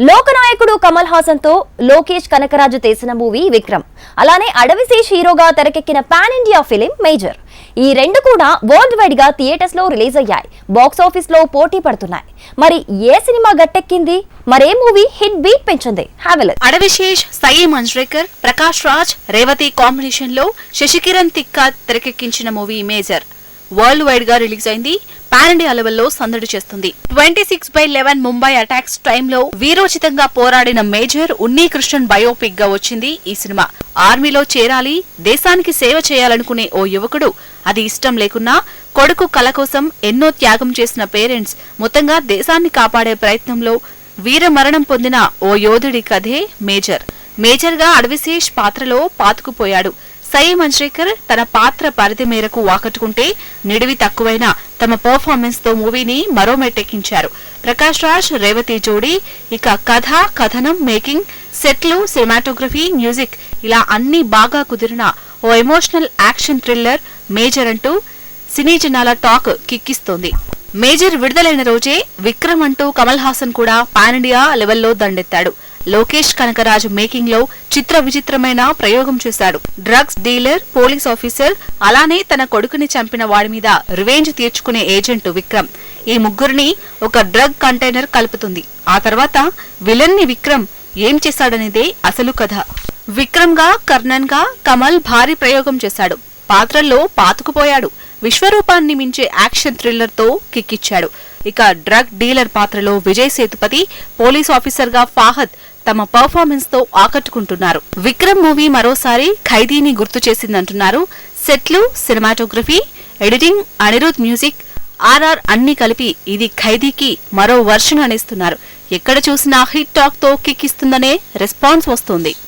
లోకనాయకుడు కమల్ హాసన్తో లోకేష్ కనకరాజు తీసిన మూవీ విక్రమ్. అలానే అడవిశేష్ హీరోగా తెరకెక్కిన పాన్ ఇండియా ఫిలిం మేజర్. ఈ రెండు కూడా వరల్డ్ వైడ్గా థియేటర్స్లో రిలీజ్ అయ్యాయి. బాక్స్ ఆఫీస్లో పోటీ పడుతున్నాయి. మరి ఏ సినిమా గట్టెక్కింది? మరే మూవీ హిట్ బీట్ పెంచింది. హ్యావ్ అడవిశేష్ సాయి మంజ్రేకర్ ప్రకాష్ రాజ్ రేవతి కాంబినేషన్లో శశికిరణ్ తిక్క తెరకెక్కించిన మూవీ మేజర్. వరల్డ్ వైడ్గా రిలీజ్ అయింది. పాన్ ఇండియా లెవెల్లో సందడి చేస్తుంది. Twenty six by eleven Mumbai attacks టైంలో వీరోచితంగా పోరాడిన మేజర్ ఉన్నీ కృష్ణన్ బయోపిక్గా వచ్చింది ఈ సినిమా. ఆర్మీలో చేరాలి దేశానికి సేవ చేయాలనుకునే ఓ యువకుడు. అది ఇష్టం లేకున్నా కొడుకు కల కోసం ఎన్నో త్యాగం చేసిన పేరెంట్స్ మొత్తంగా దేశాన్ని కాపాడే ప్రయత్నంలో వీరమరణం పొందిన ఓ యోధుడి కథే మేజర్. మేజర్గా అడవిశేష్ పాత్రలో పాతుకుపోయాడు. సై మంజ్రేకర్ తన పాత్ర పరిధి మేరకు వాకట్టుకుంటే నిడివి తక్కువైన తమ పర్ఫార్మెన్స్తో మూవీని మరో మెట్టెక్కించారు ప్రకాష్ రాజ్ రేవతి జోడీ ఇక కథ కథనం మేకింగ్ సెట్లు సినిమాటోగ్రఫీ మ్యూజిక్ ఇలా అన్ని బాగా కుదిరిన ఓ ఎమోషనల్ యాక్షన్ థ్రిల్లర్ మేజర్ అంటూ సినీ జనాల టాక్ కిక్కిస్తోంది. మేజర్ విడుదలైన రోజే విక్రమ్ అంటూ కమల్ హాసన్ కూడా పాన్ ఇండియా లెవెల్లో దండెత్తాడు. లోకేష్ కనకరాజు మేకింగ్లో చిత్ర విచిత్రమైన ప్రయోగం చేశాడు. డ్రగ్స్ డీలర్ పోలీస్ ఆఫీసర్ అలానే తన కొడుకుని చంపిన వాడి మీద రివెంజ్ తీర్చుకునే ఏజెంట్ విక్రమ్. ఈ ముగ్గురిని ఒక డ్రగ్ కంటైనర్ కలుపుతుంది. ఆ తర్వాత విలన్ని విక్రమ్ ఏం చేశాడనేదే అసలు కథ. విక్రమ్గా కర్ణన్గా కమల్ భారీ ప్రయోగం చేశాడు. పాత్రల్లో పాతుకుపోయాడు. విశ్వరూపాన్ని మించే యాక్షన్ థ్రిల్లర్తో కిక్కిచ్చాడు. ఇక డ్రగ్ డీలర్ పాత్రలో విజయ్ సేతుపతి పోలీస్ ఆఫీసర్గా ఫాహద్ తమ పర్ఫార్మెన్స్తో ఆకట్టుకుంటున్నారు. విక్రమ్ మూవీ మరోసారి ఖైదీని గుర్తు చేసిందంటున్నారు. సెట్లు cinematography editing Anirudh music R R అన్ని కలిపి ఇది ఖైదీకి మరో వర్షన్ అనిస్తున్నారు. ఎక్కడ చూసినా హిట్ టాక్తో కిక్కిస్తుందనే రెస్పాన్స్ వస్తుంది.